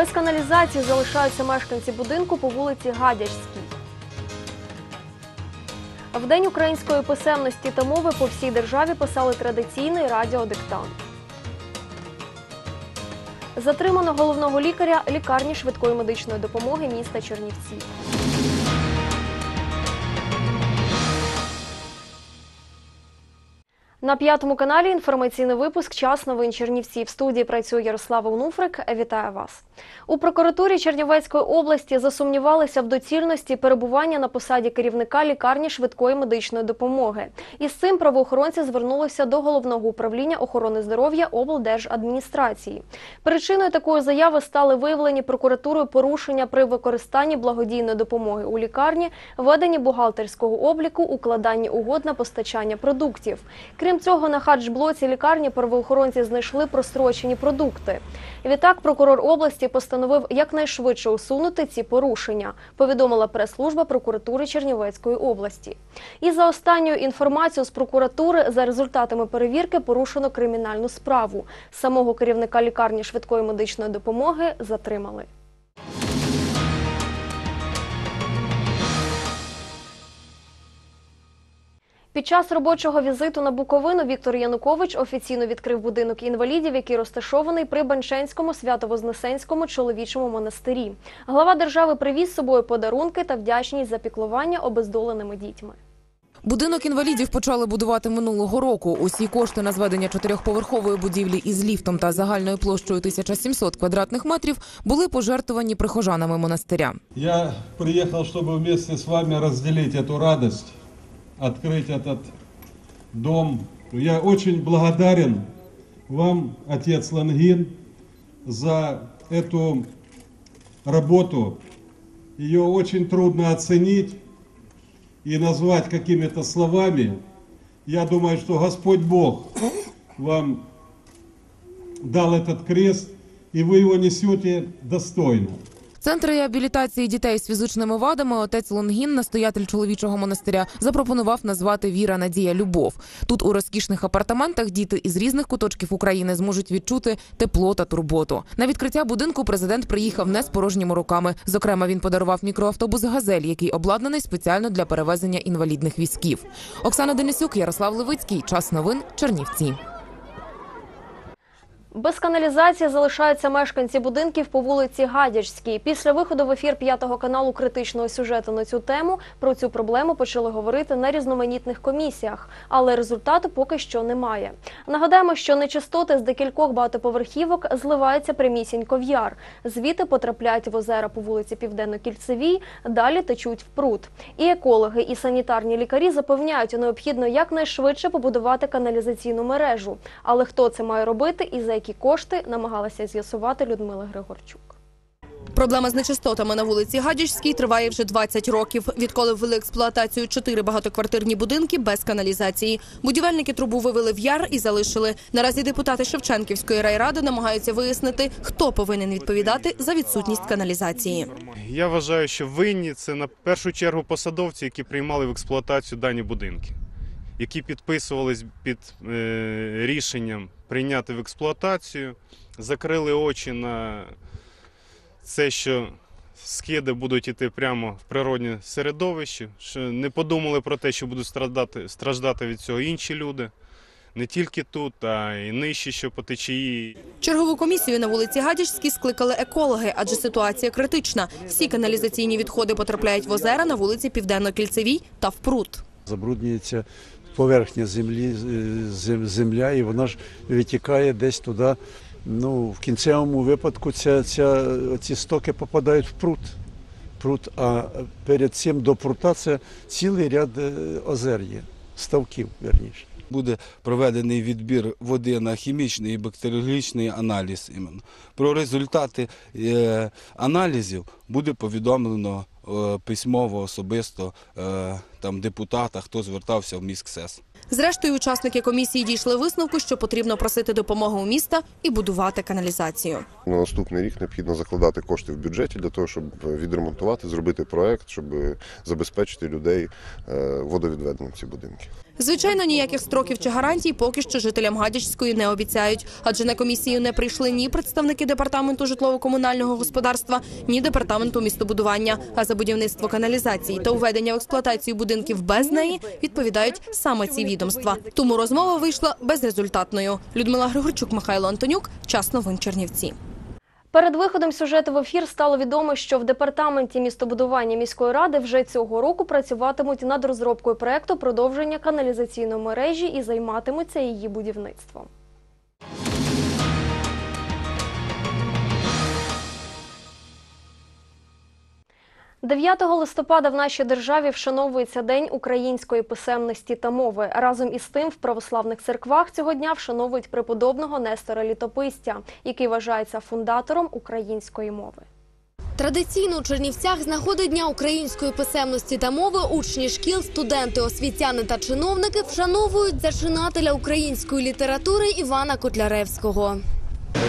Без каналізації залишаються мешканці будинку по вулиці Гадяжській. В День української писемності та мови по всій державі писали традиційний радіодиктант. Затримано головного лікаря лікарні швидкої медичної допомоги міста Чернівці. На п'ятому каналі інформаційний випуск Час новин Чернівці. В студії працює Ярослава Унуфрик. Вітаю вас. У прокуратурі Чернівецької області засумнівалися в доцільності перебування на посаді керівника лікарні швидкої медичної допомоги. Із цим правоохоронці звернулися до головного управління охорони здоров'я облдержадміністрації. Причиною такої заяви стали виявлені прокуратурою порушення при використанні благодійної допомоги у лікарні, веденні бухгалтерського обліку, укладанні угод на постачання продуктів. Крім цього, на хаджблоці лікарні правоохоронці знайшли прострочені продукти. Відтак, прокурор області постановив якнайшвидше усунути ці порушення, повідомила прес-служба прокуратури Чернівецької області. І за останньою інформацією з прокуратури, за результатами перевірки порушено кримінальну справу. Самого керівника лікарні швидкої медичної допомоги затримали. Під час робочого візиту на Буковину Віктор Янукович офіційно відкрив будинок інвалідів, який розташований при Банченському Свято-Вознесенському чоловічому монастирі. Глава держави привіз з собою подарунки та вдячність за піклування обездоленими дітьми. Будинок інвалідів почали будувати минулого року. Усі кошти на зведення чотирьохповерхової будівлі із ліфтом та загальною площею 1700 квадратних метрів були пожертвовані прихожанами монастиря. Я приехал, чтобы вместе с вами разделить эту радость, открыть этот дом. Я очень благодарен вам, отец Лангин, за эту работу. Ее очень трудно оценить и назвать какими-то словами. Я думаю, что Господь Бог вам дал этот крест, и вы его несете достойно. Центр реабілітації дітей з фізичними вадами отець Лонгін, настоятель чоловічого монастиря, запропонував назвати Віра, Надія, Любов. Тут у розкішних апартаментах діти із різних куточків України зможуть відчути тепло та турботу. На відкриття будинку президент приїхав не з порожніми руками. Зокрема, він подарував мікроавтобус Газель, який обладнаний спеціально для перевезення інвалідних візків. Оксана Денисюк, Ярослав Левицький. Час новин Чернівці. Без каналізації залишаються мешканці будинків по вулиці Гадяжській. Після виходу в ефір п'ятого каналу критичного сюжету на цю тему про цю проблему почали говорити на різноманітних комісіях, але результату поки що немає. Нагадаємо, що нечистоти з декількох багатоповерхівок зливаються прямісінько в яр. Звідти потрапляють в озера по вулиці Південно-Кільцевій, далі течуть в пруд. І екологи, і санітарні лікарі запевняють, необхідно якнайшвидше побудувати каналізаційну мережу. Але хто це має робити і за які кошти намагалася з'ясувати Людмила Григорчук. Проблема з нечистотами на вулиці Гадяжській триває вже 20 років. Відколи ввели експлуатацію чотири багатоквартирні будинки без каналізації. Будівельники трубу вивели в яр і залишили. Наразі депутати Шевченківської райради намагаються вияснити, хто повинен відповідати за відсутність каналізації. Я вважаю, що винні це на першу чергу посадовці, які приймали в експлуатацію дані будинки, які підписувались під е, рішенням прийняти в експлуатацію, закрили очі на це, що скиди будуть йти прямо в природне середовище, що не подумали про те, що будуть страждати, страждати від цього інші люди. Не тільки тут, а й нижче, що по течії. Чергову комісію на вулиці Гадяжській скликали екологи, адже ситуація критична. Всі каналізаційні відходи потрапляють в озера на вулиці Південно-Кільцевій та в пруд. забруднюється поверхня землі, е, земля, і вона ж витікає десь туди. Ну, в кінцевому випадку ця, ця, ці стоки попадають в пруд. пруд. А перед цим до прута це цілий ряд е, озер є, ставків, верніше. буде проведений відбір води на хімічний і бактеріологічний аналіз. Іменно. Про результати е, аналізів буде повідомлено письмово особисто е, там, депутата, хто звертався в міськсес. Зрештою, учасники комісії дійшли висновку, що потрібно просити допомоги у міста і будувати каналізацію. На наступний рік необхідно закладати кошти в бюджеті для того, щоб відремонтувати, зробити проект, щоб забезпечити людей е, водовідведенням ці будинки. Звичайно, ніяких строків чи гарантій поки що жителям Гадячської не обіцяють, адже на комісію не прийшли ні представники департаменту житлово-комунального господарства, ні департаменту містобудування. А за будівництво каналізації та уведення в експлуатацію будинків без неї відповідають саме ці відомства. Тому розмова вийшла безрезультатною. Людмила Григорчук, Михайло Антонюк. Час новин Чернівці. Перед виходом сюжету в ефір стало відомо, що в департаменті містобудування міської ради вже цього року працюватимуть над розробкою проекту продовження каналізаційної мережі і займатимуться її будівництвом. 9 листопада в нашій державі вшановується День української писемності та мови. Разом із тим, в православних церквах цього дня вшановують преподобного Нестора Літописця, який вважається фундатором української мови. Традиційно у Чернівцях з нагоди Дня української писемності та мови учні шкіл, студенти, освітяни та чиновники вшановують зачинателя української літератури Івана Котляревського.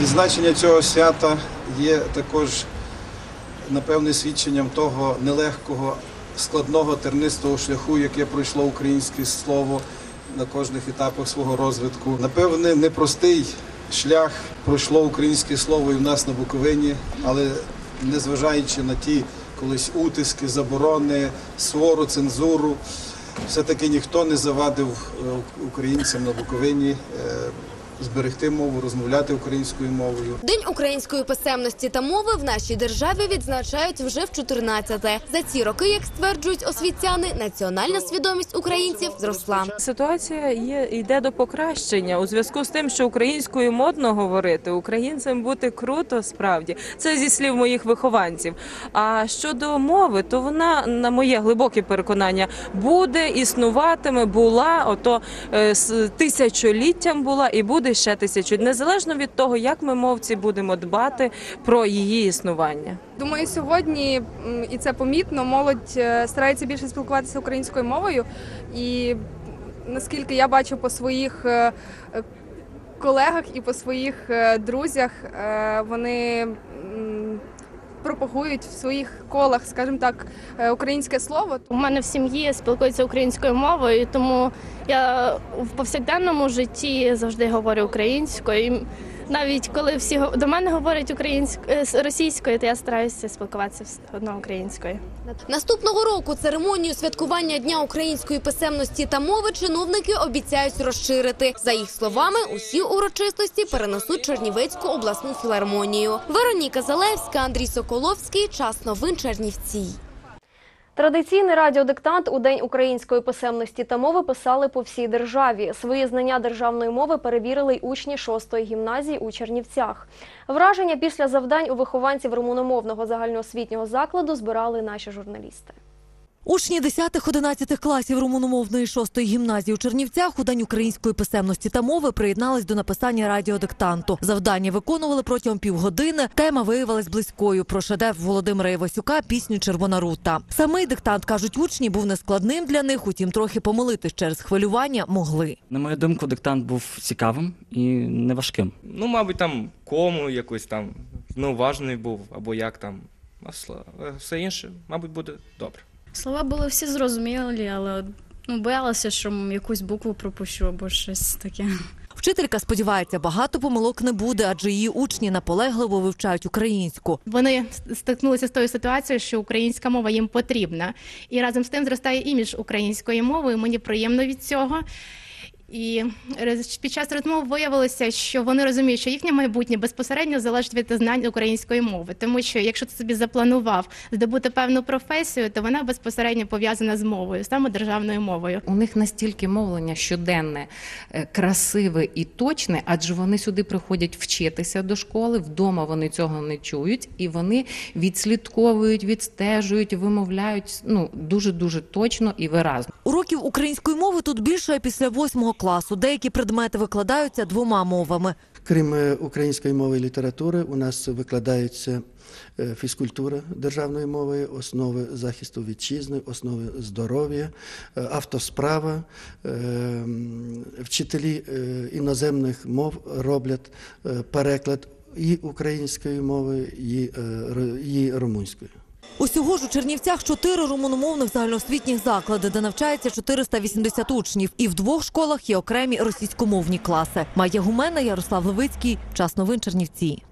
Відзначення цього свята є також напевне свідченням того нелегкого, складного тернистого шляху, яке пройшло українське слово на кожних етапах свого розвитку. Напевне, непростий шлях пройшло українське слово і в нас на Буковині, але незважаючи на ті колись утиски, заборони, свору, цензуру, все-таки ніхто не завадив е, українцям на Буковині е, зберегти мову, розмовляти українською мовою. День української писемності та мови в нашій державі відзначають вже в 14-те. За ці роки, як стверджують освітяни, національна свідомість українців зросла. Ситуація є йде до покращення у зв'язку з тим, що українською модно говорити, українцем бути круто справді. Це зі слів моїх вихованців. А щодо мови, то вона, на моє глибоке переконання, буде існуватиме, була ото е, з тисячоліттям була і буде ще тисячу, незалежно від того, як ми мовці будемо дбати про її існування. Думаю, сьогодні і це помітно. Молодь е, старається більше спілкуватися українською мовою, і наскільки я бачу по своїх е, е, колегах і по своїх друзях, вони пропагують в своїх колах, скажімо так, е, українське слово. У мене в сім'ї спілкуються українською мовою, тому я в повсякденному житті завжди говорю українською. Навіть коли всі до мене говорять українською російською, то я стараюся спілкуватися одно українською. Наступного року церемонію святкування Дня української писемності та мови чиновники обіцяють розширити. За їх словами, усі урочистості перенесуть Чернівецьку обласну філармонію. Вероніка Залевська, Андрій Соколовський. Час новин Чернівці. Традиційний радіодиктант у День української писемності та мови писали по всій державі. Свої знання державної мови перевірили й учні 6-ї гімназії у Чернівцях. Враження після завдань у вихованців румуномовного загальноосвітнього закладу збирали наші журналісти. Учні 10-11 класів румуномовної 6-ї гімназії у Чернівцях у День української писемності та мови приєднались до написання радіодиктанту. Завдання виконували протягом півгодини. Тема виявилась близькою про шедевр Володимира Івасюка пісню Червона рута. Самий диктант кажуть учні був нескладним для них, утім трохи помилитись через хвилювання могли. На мою думку, диктант був цікавим і неважким. Ну, мабуть, там кому якось там неуважний був, або як там. А все інше, мабуть, буде добре. Слова були всі зрозумілі, але ну, боялася, що м, якусь букву пропущу або щось таке. Вчителька сподівається, багато помилок не буде, адже її учні наполегливо вивчають українську. Вони стикнулися з тою ситуацією, що українська мова їм потрібна, і разом з тим зростає імідж української мови. і Мені приємно від цього. І під час розмов виявилося, що вони розуміють, що їхнє майбутнє безпосередньо залежить від знань української мови. Тому що якщо ти собі запланував здобути певну професію, то вона безпосередньо пов'язана з мовою, саме державною мовою. У них настільки мовлення щоденне, е, красиве і точне, адже вони сюди приходять вчитися до школи, вдома вони цього не чують, і вони відслідковують, відстежують, вимовляють ну дуже дуже точно і виразно. Уроків української мови тут більше після восьмого класу. Деякі предмети викладаються двома мовами. Крім е, української мови і літератури, у нас викладається е, фізкультура державною мовою, основи захисту вітчизни, основи здоров'я, е, автосправа. Вчителі іноземних мов роблять переклад і української мови, і, і румунської. Усього ж у Чернівцях чотири румуномовних загальноосвітніх заклади, де навчається 480 учнів. І в двох школах є окремі російськомовні класи. Майя Гумена, Ярослав Левицький. Час новин Чернівці.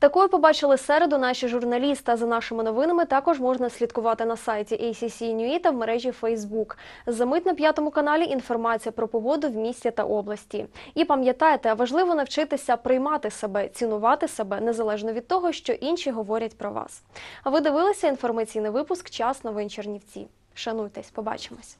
Такою побачили середу наші журналісти. За нашими новинами також можна слідкувати на сайті ACC.NUE та в мережі Facebook. Замить на п'ятому каналі інформація про погоду в місті та області. І пам'ятайте, важливо навчитися приймати себе, цінувати себе незалежно від того, що інші говорять про вас. А ви дивилися інформаційний випуск Час новин Чернівці. Шануйтесь, побачимось.